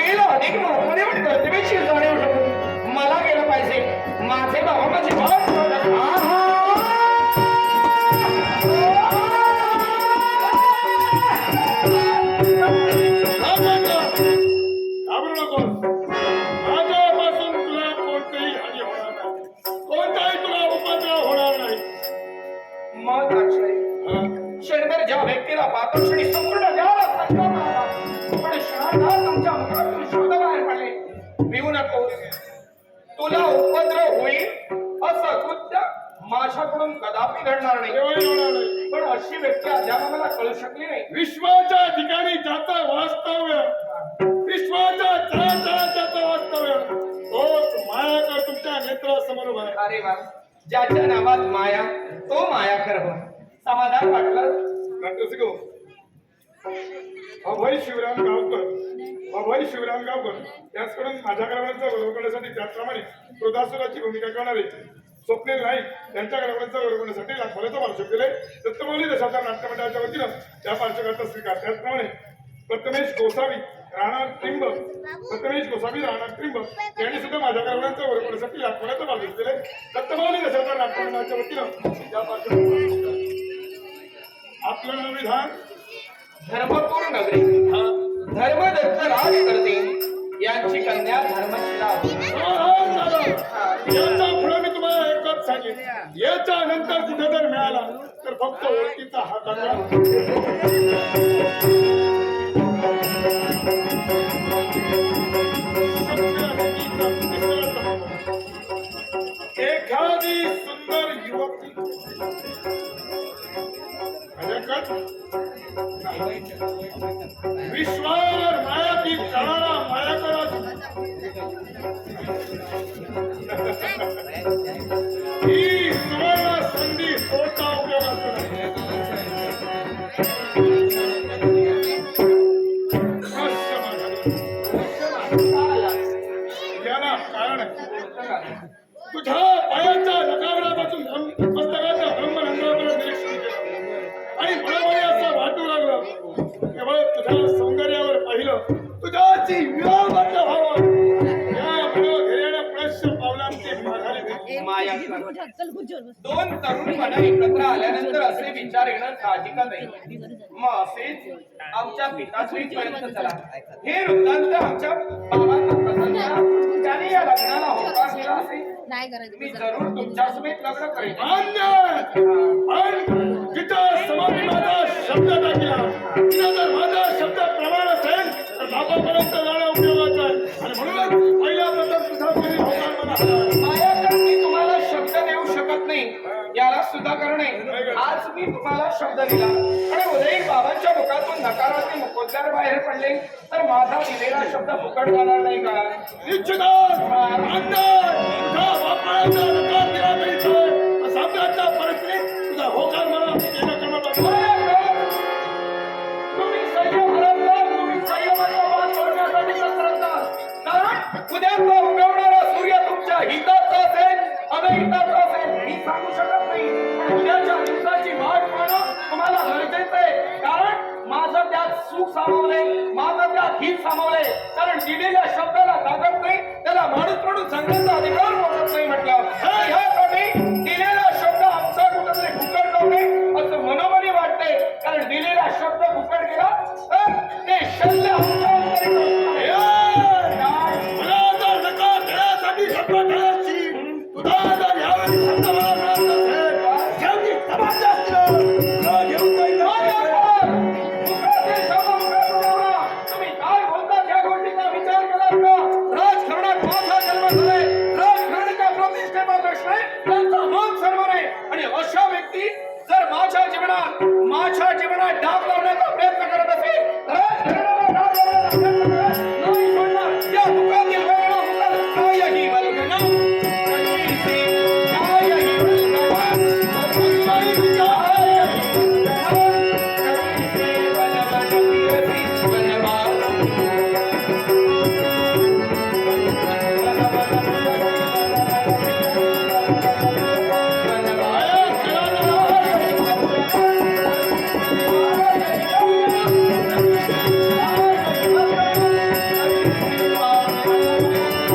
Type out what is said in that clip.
वेळेला अनेक कर्तव्याची जाणीव ठेवून मला गेलं पाहिजे. माझे बाबा माझे घाबरू नकोस माझ्यापासून तुला उपद्रव होईल असं कृत्य माझ्याकडून कदापि घडणार नाही. पण अशी व्यक्ती अद्याप मला कळू शकली नाही. विश्वाच्या ठिकाणी ज्याचं वास्तव्य विश्वाच्या चराचराचं वास्तव्य तोच मायाकर तुमच्या नेत्रासमोर उभा अरे वा. ज्याच्या नावात माया तो माया खरं समाधान वाटलं? अभय शिवराम गावकर. अभय शिवराम गावकर. त्याचकडून माझ्या कारभाराचा गौरव करण्यासाठी त्याचप्रमाणे कृदासुराची भूमिका करणारे स्वप्नील नाईक यांच्या कारभाराचा गौरव करण्यासाठी लाखोल्याचा पार्श्व केले दत्तमौली देशाच्या नाट्यमंडळाच्या वतीनं त्या पार्श्वकाचा स्वीकार. त्याचप्रमाणे प्रथमेश गोसावी राणा त्रिंब प्रथमेश गोसावी राणा त्रिंब यांनी सुद्धा माझ्या कारभाराचा गौरव करण्यासाठी लाखोल्याचा पार्श्व केले दत्तमौली देशाच्या नाट्यमंडळाच्या वतीनं त्या पार्श्वकाचा स्वीकार. आपलं विधान धर्मपूर नगरी धर्मदत्त राज करते यांची कन्या धर्मशिला पुढे मी तुम्हाला एकच सांगेन. याच्या नंतर कुठे जर मिळाला तर फक्त ओळखीचा हा काका एखादी सुंदर युवती माझ्याकडं विश्वावर मायाती करणारा मायाकडं ही सुवर्ण संधी सोडता उपयोगाची याला कारण. तुझ्या तुझ्याची विवाहबद्ध व्हावं. या घेण्याच्या प्रश्न पावलांची माघारी घेतली माया दोन तरुण मन एकत्र आल्यानंतर असे विचार येणं साहजिकच आहे मग असेच आमच्या पिताश्रीपर्यंत चला. हे वृत्तांत आमच्या बाबांना प्रसन्न. त्याने या लग्नाला होकार दिला असेल नाही करायचं. मी जरूर तुमच्या समेत लग्न करेन. मान्य पण तिथं समाधी माझा शब्द टाकला तिथं जर माझा शब्द प्रमाण शब्द दिला. आणि उदय बाबांच्या मुखातून नकारात्मक मुखोद्गार बाहेर पडले तर माझा दिलेला शब्द फुकट जाणार नाही का? उद्याचा उगवणारा सूर्य तुमच्या हिताचा असेल अनहिताचा असेल मी सांगू शकत सुख सामावले माझं हित सामावले. कारण दिलेल्या शब्दाला ताकद नाही त्याला माणूस म्हणून सांगण्याचा अधिकार मोजत नाही म्हटलं